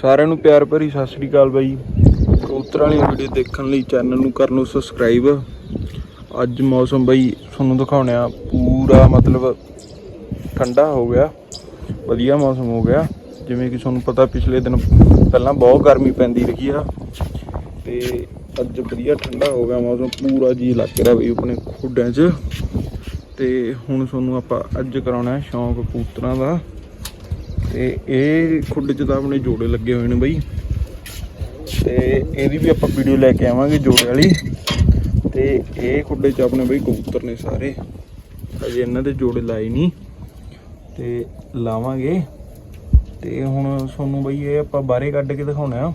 ਸਾਰਿਆਂ ਨੂੰ ਪਿਆਰ ਭਰੀ ਸਤਿ ਸ੍ਰੀ ਅਕਾਲ ਬਾਈ। ਕਬੂਤਰ ਵਾਲੀ ਵੀਡੀਓ ਦੇਖਣ ਲਈ ਚੈਨਲ ਨੂੰ ਕਰ ਲਓ ਸਬਸਕ੍ਰਾਈਬ ਅੱਜ ਮੌਸਮ ਬਾਈ ਤੁਹਾਨੂੰ ਦਿਖਾਉਣਿਆ ਪੂਰਾ ਮਤਲਬ ਠੰਡਾ ਹੋ ਗਿਆ। ਵਧੀਆ ਮੌਸਮ ਹੋ ਗਿਆ। ਜਿਵੇਂ ਕਿ ਤੁਹਾਨੂੰ ਪਤਾ ਪਿਛਲੇ ਦਿਨ ਪਹਿਲਾਂ ਬਹੁਤ ਗਰਮੀ ਪੈਂਦੀ ਰਹੀ ਆ। ਤੇ ਅੱਜ ਵਧੀਆ ਠੰਡਾ ਹੋ ਗਿਆ ਮੌਸਮ। ਪੂਰਾ ਜੀ ਲੱਗ ਰਿਹਾ ਬਈ ਆਪਣੇ ਖੁੱਡਾਂ 'ਚ। ਤੇ ਹੁਣ ਤੁਹਾਨੂੰ ਆਪਾਂ ਅੱਜ ਕਰਾਉਣਾ ਹੈ ਸ਼ੌਂਕ ਕਬੂਤਰਾਂ ਦਾ। ਤੇ ਇਹ ਖੁੱਡ 'ਚ ਤਾਂ ਆਪਣੇ ਜੋੜੇ ਲੱਗੇ ਹੋਏ ਨੇ ਬਈ। ਤੇ ਇਹਦੀ ਵੀ ਆਪਾਂ ਵੀਡੀਓ ਲੈ ਕੇ ਆਵਾਂਗੇ ਜੋੜੇ ਵਾਲੀ। ਤੇ ਇਹ ਖੁੱਡੇ 'ਚ ਆਪਣੇ ਬਈ ਕਬੂਤਰ ਨੇ ਸਾਰੇ। ਅਜੇ ਇਹਨਾਂ ਦੇ ਜੋੜੇ ਲਾਏ ਨਹੀਂ ਤੇ ਲਾਵਾਂਗੇ। ਤੇ ਹੁਣ ਤੁਹਾਨੂੰ ਬਈ ਇਹ ਆਪਾਂ ਬਾਹਰੇ ਕੱਢ ਕੇ ਦਿਖਾਉਣਾ ਆ।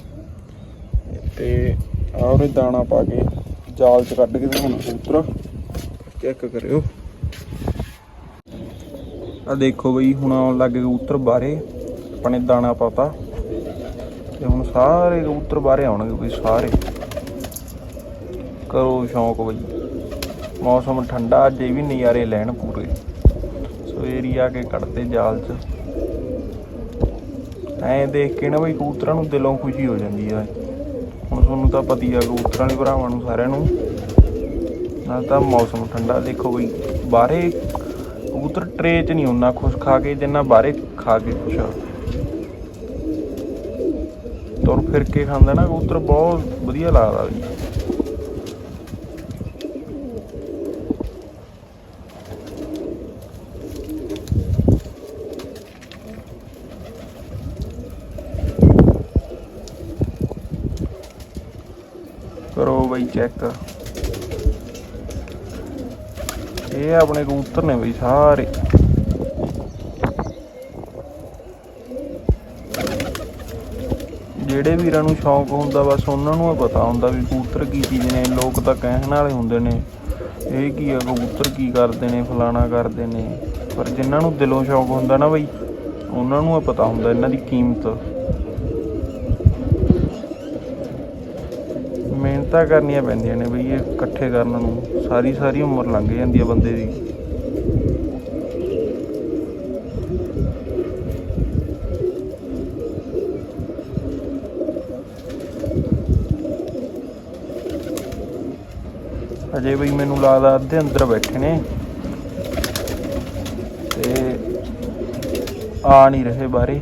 ਤੇ ਆਹ ਉਹਦੇ ਦਾਣਾ ਪਾ ਕੇ ਜਾਲ 'ਚ ਕੱਢ ਕੇ ਦਿਖਾਉਣਾ ਕਬੂਤਰ। ਚੈੱਕ ਕਰਿਓ। ਆ ਦੇਖੋ ਬਈ, ਹੁਣ ਆਉਣ ਲੱਗੇ ਕਬੂਤਰ ਬਾਹਰੇ। ਆਪਣੇ ਦਾਣਾ ਪਾਤਾ। ਤੇ ਹੁਣ ਸਾਰੇ ਕਬੂਤਰ ਬਾਹਰੇ ਆਉਣਗੇ ਬਈ, ਸਾਰੇ। ਕਰੋ ਸ਼ੌਂਕ ਬਈ। ਮੌਸਮ ਠੰਡਾ, ਅੱਜ ਵੀ ਨਜ਼ਾਰੇ ਲੈਣ ਪੂਰੇ। ਸੋ ਏਰੀਆ ਕੇ ਕੱਢਦੇ ਜਾਲ 'ਚ। ਐਂ ਦੇਖ ਕੇ ਨਾ ਬਈ, ਕਬੂਤਰਾਂ ਨੂੰ ਦਿਲੋਂ ਖੁਸ਼ੀ ਹੋ ਜਾਂਦੀ ਆ। ਹੁਣ ਤੁਹਾਨੂੰ ਤਾਂ ਪਤੀ ਆ, ਕਬੂਤਰਾਂ ਦੇ ਭਰਾਵਾਂ ਨੂੰ ਸਾਰਿਆਂ ਨੂੰ। ਨਾਲ ਤਾਂ ਮੌਸਮ ਠੰਡਾ, ਦੇਖੋ ਬਈ। ਬਾਹਰੇ ਕਬੂਤਰ ਟਰੇ 'ਚ ਨਹੀਂ ਉਹਨਾਂ ਖੁਸ਼ ਖਾ ਕੇ, ਜਿੰਨਾ ਬਾਹਰੇ ਖਾ ਕੇ ਖੁਸ਼ ਆ। ਤੁਰ ਫਿਰ ਕੇ ਖਾਂਦਾ ਨਾ ਕਬੂਤਰ, ਬਹੁਤ ਵਧੀਆ ਲੱਗਦਾ ਵੀ। ਕਰੋ ਬਈ ਚੈੱਕ ਇਹ ਆਪਣੇ ਕਬੂਤਰ ਨੇ ਬਈ ਸਾਰੇ। ਜਿਹੜੇ ਵੀਰਾਂ ਨੂੰ ਸ਼ੌਂਕ ਹੁੰਦਾ, ਬਸ ਉਹਨਾਂ ਨੂੰ ਪਤਾ ਹੁੰਦਾ ਵੀ ਕਬੂਤਰ ਕੀ ਚੀਜ਼ ਨੇ। ਲੋਕ ਤਾਂ ਕਹਿਣ ਵਾਲੇ ਹੁੰਦੇ ਨੇ, ਇਹ ਕੀ ਆ, ਕਬੂਤਰ ਕੀ ਕਰਦੇ ਨੇ, ਫਲਾਣਾ ਕਰਦੇ ਨੇ। ਪਰ ਜਿਨ੍ਹਾਂ ਨੂੰ ਦਿਲੋਂ ਸ਼ੌਂਕ ਹੁੰਦਾ ਨਾ ਬਈ, ਉਹਨਾਂ ਨੂੰ ਪਤਾ ਹੁੰਦਾ ਇਹਨਾਂ ਦੀ ਕੀਮਤ। ਮਿਹਨਤਾਂ ਕਰਨੀਆਂ ਪੈਂਦੀਆਂ ਨੇ ਬਈ ਇਹ ਇਕੱਠੇ ਕਰਨ ਨੂੰ। ਸਾਰੀ ਸਾਰੀ ਉਮਰ ਲੰਘ ਜਾਂਦੀ ਹੈ ਬੰਦੇ ਦੀ। ਅਜੇ ਬਈ ਮੈਨੂੰ ਲੱਗਦਾ ਅੱਧੇ ਅੰਦਰ ਬੈਠੇ ਨੇ। ਤੇ ਆ ਨਹੀਂ ਰਹੇ ਬਾਰੇ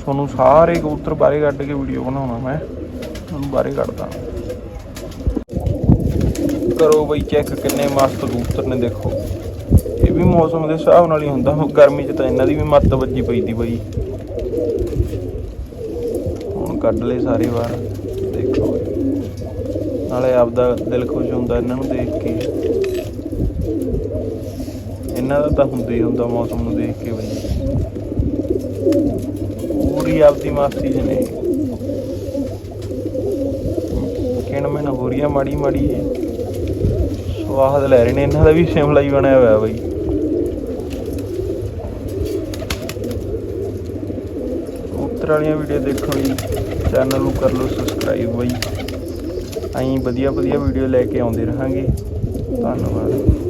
ਤੁਹਾਨੂੰ ਸਾਰੇ ਕਬੂਤਰ ਬਾਰੇ ਕੱਢ ਕੇ ਵੀਡੀਓ ਬਣਾਉਣਾ ਮੈਂ। ਤੁਹਾਨੂੰ ਬਾਹਰੇ ਕੱਢਦਾ। ਕਰੋ ਬਈ ਚੈੱਕ ਕਿੰਨੇ ਮਸਤ ਕਬੂਤਰ ਨੇ ਦੇਖੋ। ਇਹ ਵੀ ਮੌਸਮ ਦੇ ਹਿਸਾਬ ਨਾਲ ਹੀ ਹੁੰਦਾ। ਹੁਣ ਗਰਮੀ 'ਚ ਤਾਂ ਇਹਨਾਂ ਦੀ ਵੀ ਮੱਤ ਵੱਜੀ ਪਈ ਦੀ ਬਈ। ਹੁਣ ਕੱਢ ਲਏ ਸਾਰੇ ਵਾਰ। ਦੇਖੋ ਨਾਲੇ ਆਪਦਾ ਦਿਲ ਖੁਸ਼ ਹੁੰਦਾ ਇਹਨਾਂ ਨੂੰ ਦੇਖ ਕੇ। ਇਹਨਾਂ ਦਾ ਤਾਂ ਹੁੰਦਾ ਹੀ ਹੁੰਦਾ ਮੌਸਮ ਨੂੰ ਦੇਖ ਕੇ ਬਈ। ਪੂਰੀ ਆਪਦੀ ਮਸਤੀ ਚ ਨੇ ਹੋ ਰਹੀ ਆ ਮਾੜੀ ਮਾੜੀ ਸਵਾਦ ਲੈ ਰਹੇ ਨੇ, ਇਹਨਾਂ ਦਾ ਵੀ ਸ਼ਿਮਲਾ ਹੀ ਬਣਿਆ ਹੋਇਆ ਬਾਈ। ਉੱਤਰ ਵਾਲੀਆਂ ਵੀਡੀਓ ਦੇਖਣ ਲਈ ਚੈਨਲ ਨੂੰ ਕਰ ਲਓ ਸਬਸਕ੍ਰਾਈਬ ਬਾਈ। ਅਸੀਂ ਵਧੀਆ ਵਧੀਆ ਵੀਡੀਓ ਲੈ ਕੇ ਆਉਂਦੇ ਰਹਾਂਗੇ। ਧੰਨਵਾਦ।